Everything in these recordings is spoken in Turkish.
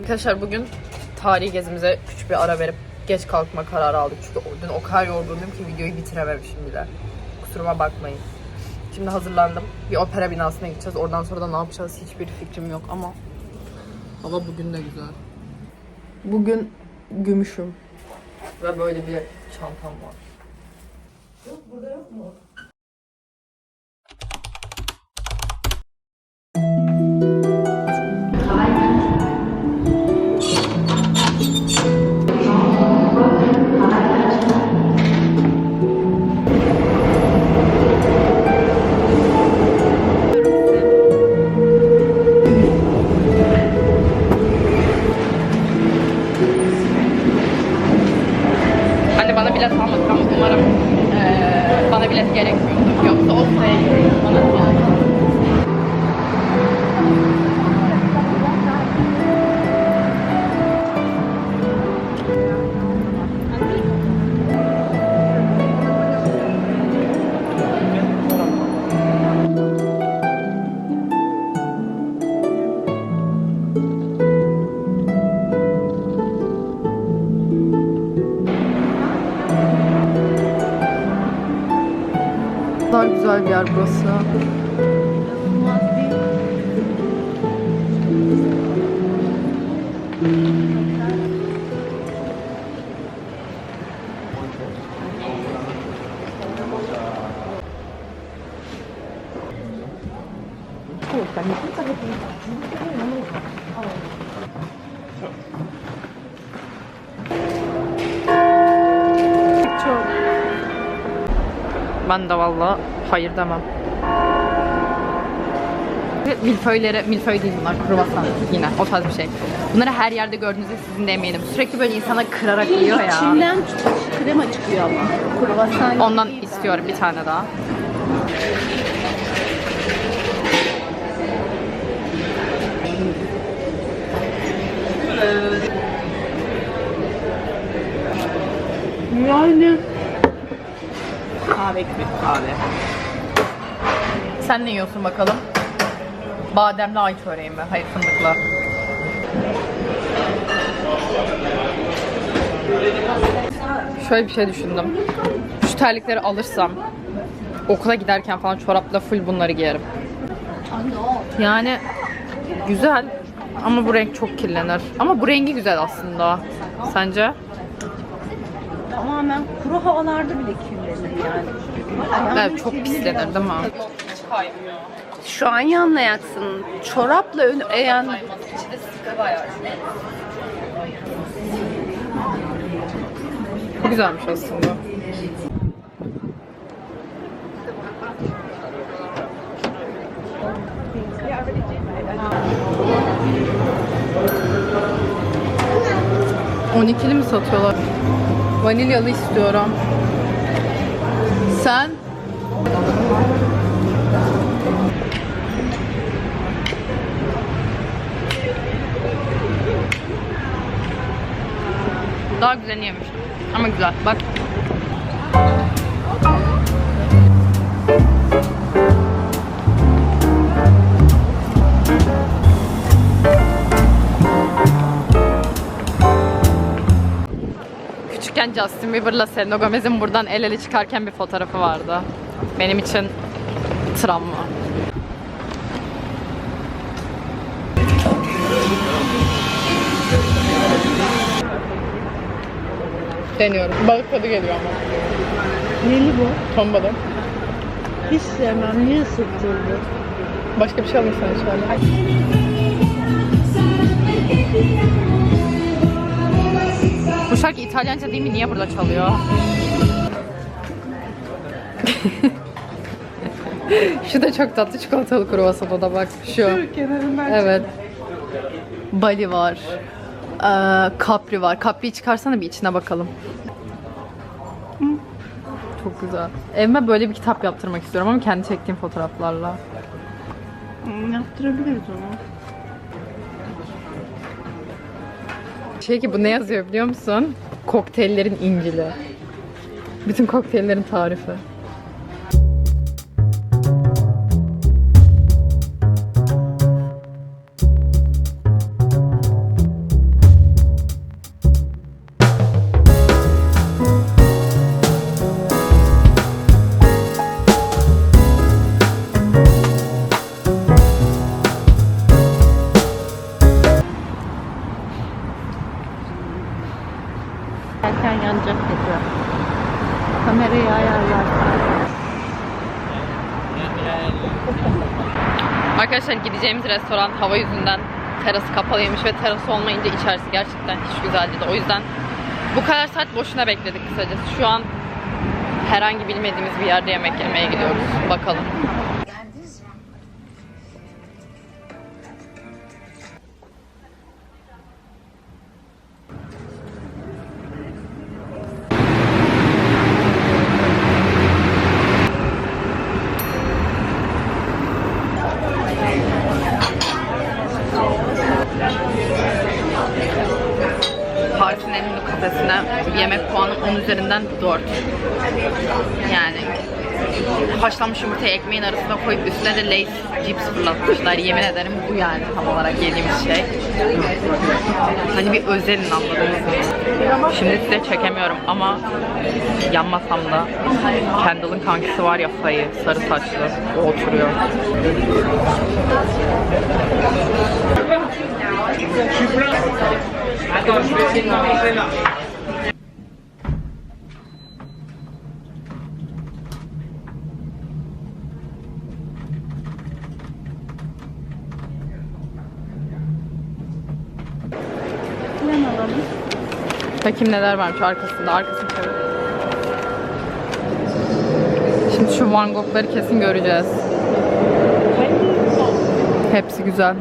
Arkadaşlar bugün tarihi gezimize küçük bir ara verip geç kalkma kararı aldık. Çünkü dün o kadar yorgundum ki videoyu bitirememişim bile. Kusuruma bakmayın. Şimdi hazırlandım. Bir opera binasına gideceğiz. Oradan sonra da ne yapacağız hiçbir fikrim yok ama hava bugün de güzel. Bugün gümüşüm. Ve böyle bir çantam var. Anne kadar güzel bir yer burası. Ben de valla hayır demem. Milföyleri, milföy değil bunlar, kruvasan yine o tarz bir şey. Bunları her yerde gördüğünüzde sizin de eminim. Sürekli böyle insana kırarak yiyor ya. Çin'den krema çıkıyor ama. Kruvasan Ondan istiyorum bir tane daha. Yani. Kahve gibi kahve. Sen ne yiyorsun bakalım? Bademli ay çöreği mi? Hayır fındıklı. Şöyle bir şey düşündüm. Şu terlikleri alırsam okula giderken falan çorapla full bunları giyerim. Yani güzel ama bu renk çok kirlenir. Ama bu rengi güzel aslında. Sence? Tamamen kuru havalarda bile kirlenir yani. Evet çok pislenir değil mi? Şu an yanlayacaksın. Çorapla ön eğen Bu güzelmiş aslında. On ikili mi satıyorlar? Vanilyalı istiyorum. Sen? Daha güzelini yemiştim. Ama güzel. Bak. Justin Bieber'la Selena Gomez'in buradan el ele çıkarken bir fotoğrafı vardı. Benim için travma. Deniyorum. Balık tadı geliyor ama. Neli bu? Ton balığı. Hiç sevmem. Niye sıktırdı? Başka bir şey alayım sana şöyle. Şarkı İtalyanca değil mi? Niye burada çalıyor? Şu da çok tatlı çikolatalı kruvasan o da bak şu. Kenarından Evet. Bali var. Ee, Capri var. Capri'yi çıkarsana bir içine bakalım. Çok güzel. Evime böyle bir kitap yaptırmak istiyorum ama kendi çektiğim fotoğraflarla. Yaptırabiliriz onu. Şey ki bu ne yazıyor biliyor musun? Kokteyllerin İncil'i. Bütün kokteyllerin tarifi. Gideceğimiz restoran hava yüzünden terası kapalıymış ve terası olmayınca içerisi gerçekten hiç güzel değildi. O yüzden bu kadar saat boşuna bekledik kısacası. Şu an herhangi bilmediğimiz bir yerde yemek yemeye gidiyoruz. Bakalım. Puanım 10 üzerinden 4. Yani haşlanmış yumurtayı ekmeğin arasına koyup üstüne de Lay's cips fırlatmışlar. Yemin ederim bu yani tam olarak yediğimiz şey. Hani bir özelin anladınız mı? Şimdi size çekemiyorum ama yanmasam da Kendall'ın kankisi var ya Faye, sarı saçlı. O oturuyor. Bakayım neler varmış arkasında. Arkasını çevir. Şimdi şu Van Gogh'ları kesin göreceğiz. Hepsi güzel.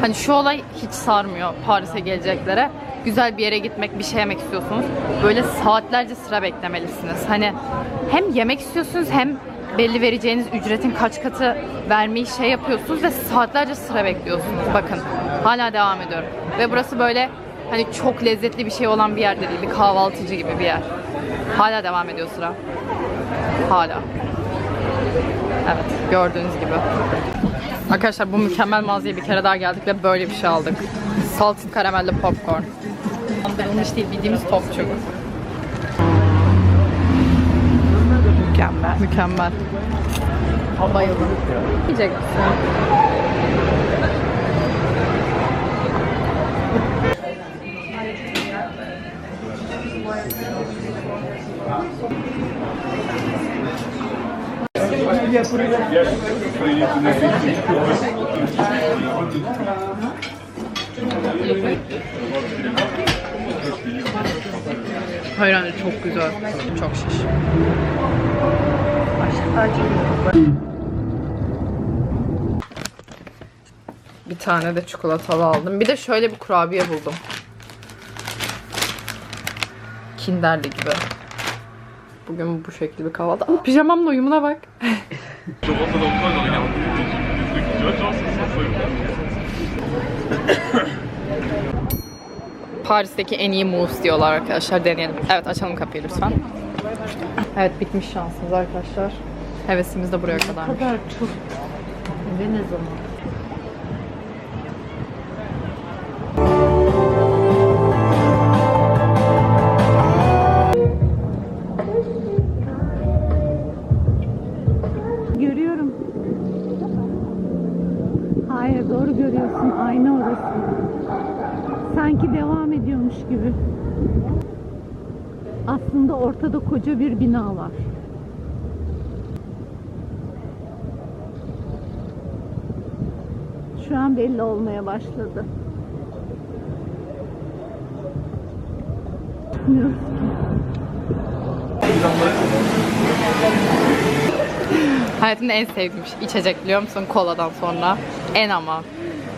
Hani şu olay hiç sarmıyor Paris'e geleceklere. Güzel bir yere gitmek, bir şey yemek istiyorsunuz. Böyle saatlerce sıra beklemelisiniz. Hani hem yemek istiyorsunuz hem belli vereceğiniz ücretin kaç katı vermeyi şey yapıyorsunuz ve saatlerce sıra bekliyorsunuz. Bakın hala devam ediyorum. Ve burası böyle hani çok lezzetli bir şey olan bir yer de değil. Bir kahvaltıcı gibi bir yer. Hala devam ediyor sıra. Hala. Evet gördüğünüz gibi. Arkadaşlar bu mükemmel mağazaya bir kere daha geldik ve böyle bir şey aldık. Salted karamelli popcorn. Bandırılmış değil bildiğimiz topçuk. Mükemmel. Mükemmel. Bayıldım. Yiyecek misin? Hayır anne çok güzel. Çok şiş. Bir tane de çikolatalı aldım. Bir de şöyle bir kurabiye buldum. Kinderli gibi. Bugün bu şekilde bir kahvaltı. Aa, pijamamla uyumuna bak. Paris'teki en iyi mousse diyorlar arkadaşlar. Deneyelim. Evet açalım kapıyı lütfen. Evet bitmiş şansınız arkadaşlar. Hevesimiz de buraya kadar. kadar çok. Ve ne zaman? Görüyorum. Hayır doğru görüyorsun. Ayna orası. Sanki devam ediyormuş gibi. Aslında ortada koca bir bina var. Şu an belli olmaya başladı. Bilmiyoruz. Hayatımda en sevdiğim şey- içecek biliyor musun? Koladan sonra. En ama.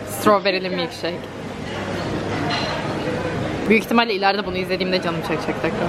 Strawberry'li milkshake. Büyük ihtimalle ileride bunu izlediğimde canım çekecek tekrar.